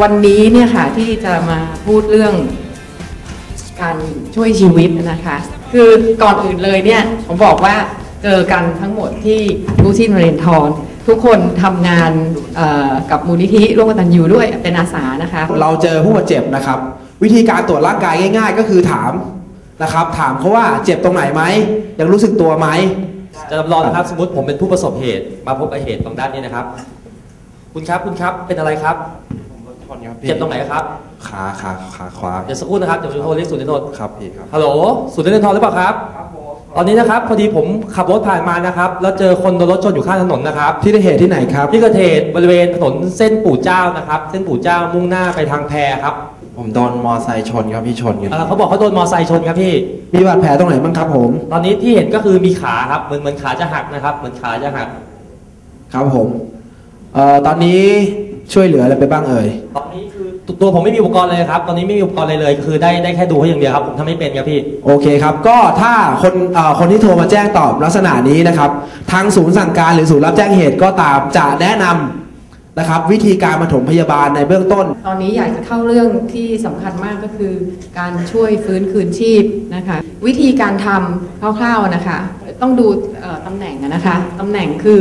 วันนี้เนี่ยค่ะที่จะมาพูดเรื่องการช่วยชีวิตนะคะ คือก่อนอื่นเลยเนี่ยผมบอกว่าเจอกันทั้งหมดที่รูชินวเรนทรทุกคนทำงานเอ่อกับมูลนิธิร่วมกตันยูด้วยเป็นอาสานะคะ เราเจอผู้บาดเจ็บนะครับ วิธีการตรวจร่างกายง่าย ๆ ก็คือถามนะครับ ถามเขาว่าเจ็บตรงไหนไหมยังรู้สึกตัวไหมจะจำลองนะครับสมมติผมเป็นผู้ประสบเหตุมาพบกับเหตุตรงด้านนี้นะครับ คุณครับคุณครับเป็นอะไรครับ เจ็บตรงไหนครับขาขาขาขวาเดี๋ยวสักครู่นะครับเดี๋ยวจะโทรเรียกศูนย์นิรนครับพี่ครับฮัลโหลศูนย์นิรนทรหรือเปล่าครับตอนนี้นะครับพอดีผมขับรถผ่านมานะครับแล้วเจอคนโดนรถชนอยู่ข้างถนนนะครับที่ได้เหตุที่ไหนครับที่เกิดเหตุบริเวณถนนเส้นปู่เจ้านะครับ เส้นปู่เจ้ามุ่งหน้าไปทางแพครับผมโดนมอไซค์ชนครับพี่ชนอยู่เอ่อเขาบอกเขาโดนมอไซค์ชนครับพี่มีบาดแผลตรงไหนบ้างครับผม ตอนนี้ที่เห็นก็คือมีขาครับเหมือนเหมือนขาจะหักนะครับ เหมือนขาจะหัก ครับผมเอ่อตอนนี้ ช่วยเหลืออะไรไปบ้างเอ่ย ตอนนี้คือตัวผมไม่มีอุปกรณ์เลยครับ ตอนนี้ไม่มีอุปกรณ์เลยเลย คือได้ได้แค่ดูให้อย่างเดียวครับ ผมทำไม่เป็นครับพี่ โอเคครับ ก็ถ้าคนเอ่อคนที่โทรมาแจ้งตอบลักษณะนี้นะครับ ทางศูนย์สั่งการหรือศูนย์รับแจ้งเหตุก็ตามจะแนะนำนะครับ วิธีการปฐมพยาบาลในเบื้องต้น ตอนนี้อยากจะเข้าเรื่องที่สำคัญมากก็คือ การช่วยฟื้นคืนชีพนะคะ วิธีการทำคร่าวๆนะคะ ต้องดูเอ่อตำแหน่งอะนะคะตำแหน่งคือ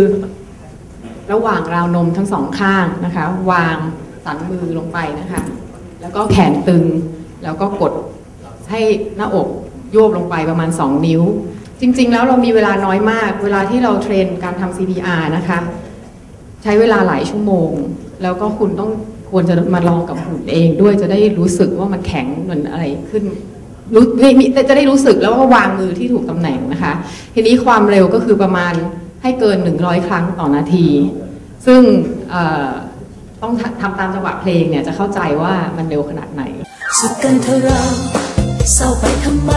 ระหว่างราวนมทั้งสองข้างนะคะ วางสันมือลงไปนะคะ แล้วก็แขนตึง แล้วก็กดให้หน้าอกโยบลงไปประมาณ 2 นิ้ว จริง ๆ แล้วเรามีเวลาน้อยมาก เวลาที่เราเทรนการทำ CPR นะคะ ใช้เวลาหลายชั่วโมง แล้วก็คุณต้องควรจะมาลองกับหุ่นเองด้วยจะได้รู้สึกว่ามันแข็งเหมือนอะไรขึ้นรู้จะได้รู้สึกแล้วว่าวางมือที่ถูกตำแหน่งนะคะ ทีนี้ความเร็วก็คือประมาณ ให้เกิน 100 ครั้งต่อนาที ซึ่งต้องทำตามจังหวะเพลงเนี่ยจะเข้าใจว่ามันเร็วขนาดไหน สุดกันเธอเราเศร้าไปทำไม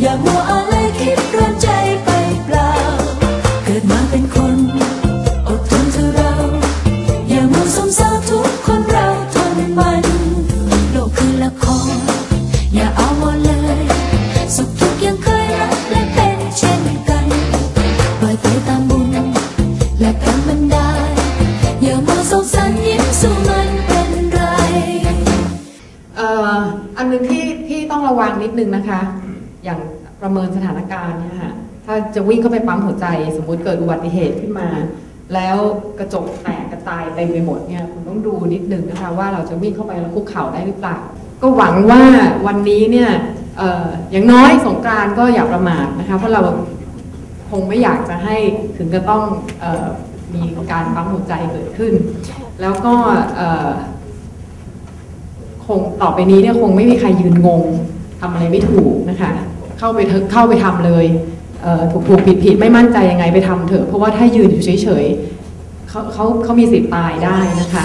อย่ามัวอะไรคิดร้อนใจไปเปล่า เกิดมาเป็นคนอดทนเธอเรา อย่ามัวสมเศร้าทุกคนเราทนมัน โลกคือละครอย่าเอา และกรรมมันได้ อย่ามัวสงสารยิ้มสู้มันเป็นไรเอ่ออันหนึงที่ที่ต้องระวังนิดนึงนะคะ อย่างประเมินสถานการณ์เนี่ยค่ะถ้าจะวิ่งเข้าไปปั๊มหัวใจ สมมุติเกิดอุบัติเหตุขึ้นมา แล้วกระจกแตกกระจายเต็มไปหมดเนี่ยคุณต้องดูนิดนึงนะคะ ว่าเราจะวิ่งเข้าไปแล้วคุกเข่าได้หรือเปล่า ก็หวังว่าวันนี้เนี่ยอออย่างน้อยสงกรานก็อย่าประมาทนะคะเพราะเรา คงไม่อยากจะให้ถึงจะต้องออมีการปั๊มหัวใจเกิดขึ้น แล้วก็คงต่อไปนี้เนี่ยคงไม่มีใครยืนงงทำอะไรไม่ถูกนะคะ เข้าไปเข้าไปทำเลยเถูกถูกผิดผิดไม่มั่นใจยังไงไปทำเถอะ เพราะว่าถ้ายืนอยู่เฉยๆเขาเขาเขามีสิทธิ์ตายได้นะคะ